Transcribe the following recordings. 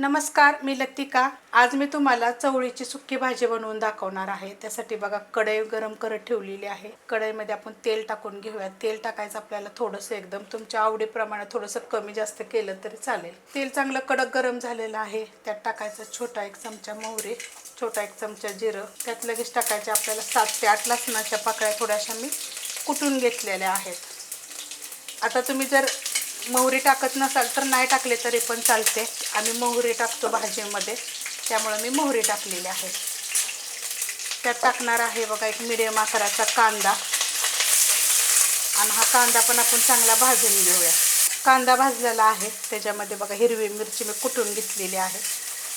नमस्कार मी लतिका. आज मी तुम्हाला चवळीची सुकी भाजी बनवून दाखवणार आहे. त्यासाठी बघा कढई गरम करत ठेवलेली आहे. कढईमध्ये आपण तेल टाकून घेऊया तेल टाकायचं आपल्याला थोडंसं एकदम तुमच्या आवडीप्रमाणे थोडंसं कमी जास्त केलं तरी चालेल. तेल चांगलं कडक गरम झालेलं आहे. त्यात टाकायचं छोटा एक चमचा मोहरी छोटा एक चमचा जिरं. त्यात लगेच टाकायचे आपल्याला सात ते आठ लसणाच्या पाकळ्या थोड्याशा मी कुटून घेतलेल्या आहेत. आता तुम्ही जर मोहरी टाकत नसाल तर नाही टाकले तरी पण चालते. आम्ही मोहरी टाकतो भाजीमध्ये. त्यामुळे मी मोहरी टाकलेली आहे. त्यात टाकणार आहे बघा एक मिडियम आकाराचा कांदा. आणि हा कांदा पण आपण चांगला भाजून घेऊया. कांदा भाजलेला आहे. त्याच्यामध्ये बघा हिरवी मिरची मी कुटून घेतलेली आहे.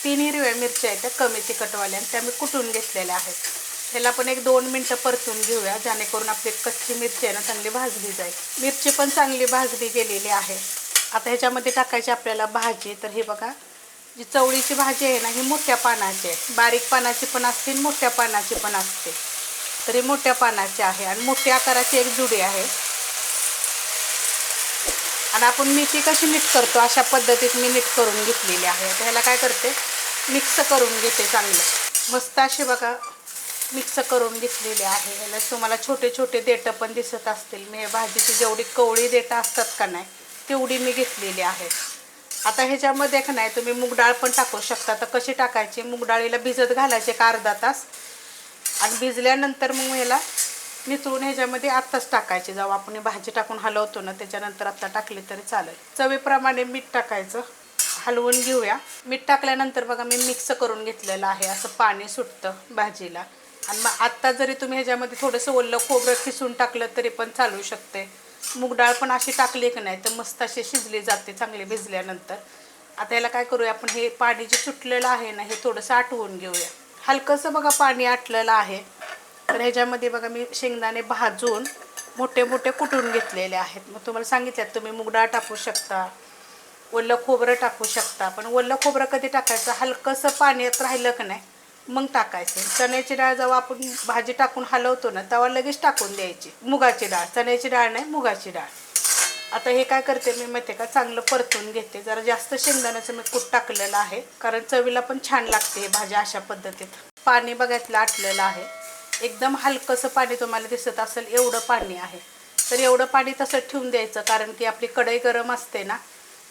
तीन हिरव्या मिरच्या आहेत त्या कमी तिखटवाल्या आणि त्या मी कुटून घेतलेल्या आहेत. ह्याला पण एक दोन मिनटं परतून घेऊया जेणेकरून आपली कच्ची मिरची आहे ना चांगली भाजली जाईल. मिरची पण चांगली भाजली गेलेली आहे. आता ह्याच्यामध्ये टाकायची आपल्याला भाजी तर हे बघा जी चवळीची भाजी आहे ना ही मोठ्या पानाची आहे. बारीक पानाची पण असते आणि मोठ्या पानाची पण असते. तर ही मोठ्या पानाची आहे आणि मोठ्या आकाराची एक जुडी आहे. आणि आपण मेथी कशी नीट करतो अशा पद्धतीत मी नीट करून घेतलेली आहे. आता ह्याला काय करते? मिक्स करून घेते चांगलं. मस्त अशी बघा मिक्स करून घेतलेले आहे. ह्याला तुम्हाला छोटे छोटे देठं पण दिसत असतील. मी भाजीची जेवढी कवळी देठं असतात का नाही तेवढी मी घेतलेली आहे. आता ह्याच्यामध्ये का नाही तुम्ही मूग डाळ पण टाकू शकता. तर कशी टाकायची? मूग डाळीला भिजत घालायचे का अर्धा तास. आणि भिजल्यानंतर मग ह्याला निचळून ह्याच्यामध्ये आत्ताच टाकायचे. जेव्हा आपण भाजी टाकून हलवतो ना त्याच्यानंतर आत्ता टाकली तरी चालेल. चवीप्रमाणे मीठ टाकायचं. हलवून घेऊया. मीठ टाकल्यानंतर बघा मी मिक्स करून घेतलेलं आहे. असं पाणी सुटतं भाजीला. आणि मग आत्ता जरी तुम्ही ह्याच्यामध्ये थोडंसं ओलं खोबरं खिसून टाकलं तरी पण चालू शकते. मूग डाळ पण अशी टाकली की नाही तर मस्त अशी शिजली जाते चांगली भिजल्यानंतर. आता याला काय करूया आपण हे पाणी जे सुटलेलं आहे ना हे थोडंसं आटवून घेऊया. हलकंसं बघा पाणी आटलेलं आहे. तर ह्याच्यामध्ये बघा मी शेंगदाणे भाजून मोठे मोठे कुटून घेतलेले आहेत. मग तुम्हाला सांगितल्यात तुम्ही मूग डाळ टाकू शकता ओलं खोबरं टाकू शकता. पण ओलं खोबरं कधी टाकायचं? हलकंसं पाण्यात राहिलं की नाही मग टाकायचं. चण्याची डाळ जेव्हा आपण भाजी टाकून हलवतो ना तेव्हा लगेच टाकून द्यायची. मुगाची डाळ. चण्याची डाळ नाही मुगाची डाळ. आता हे काय करते मी माहिती का? चांगलं परतून घेते. जरा जास्त शेंगदाण्याचं मी कूट टाकलेलं आहे? कारण चवीला पण छान लागते हे भाजी अशा पद्धतीत. पाणी बघायतलं आटलेलं आहे. एकदम हलकंसं पाणी तुम्हाला दिसत असेल एवढं पाणी आहे. तर एवढं पाणी तसं ठेवून द्यायचं कारण की आपली कढई गरम असते ना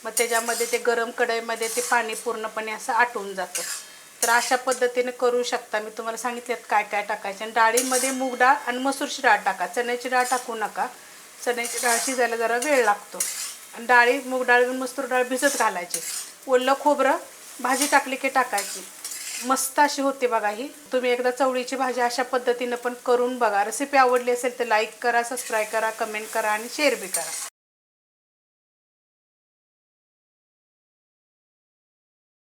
मग त्याच्यामध्ये ते गरम कढईमध्ये ते पाणी पूर्णपणे असं आटून जातं. तर अशा पद्धतीने करू शकता. मी तुम्हाला सांगितलेत काय काय टाकायचे. आणि डाळीमध्ये मूग डाळ आणि मसूरची डाळ टाका. चण्याची डाळ टाकू नका. चण्याची डाळ शिजायला जरा वेळ लागतो. आणि डाळी मूग डाळ मसूर डाळ भिजत घालायची. ओलं खोबरं भाजी टाकली की टाकायची. मस्त अशी होते बघा ही. तुम्ही एकदा चवळीची भाजी अशा पद्धतीनं पण करून बघा. रेसिपी आवडली असेल तर लाईक करा सबस्क्राईब करा कमेंट करा आणि शेअर बी करा.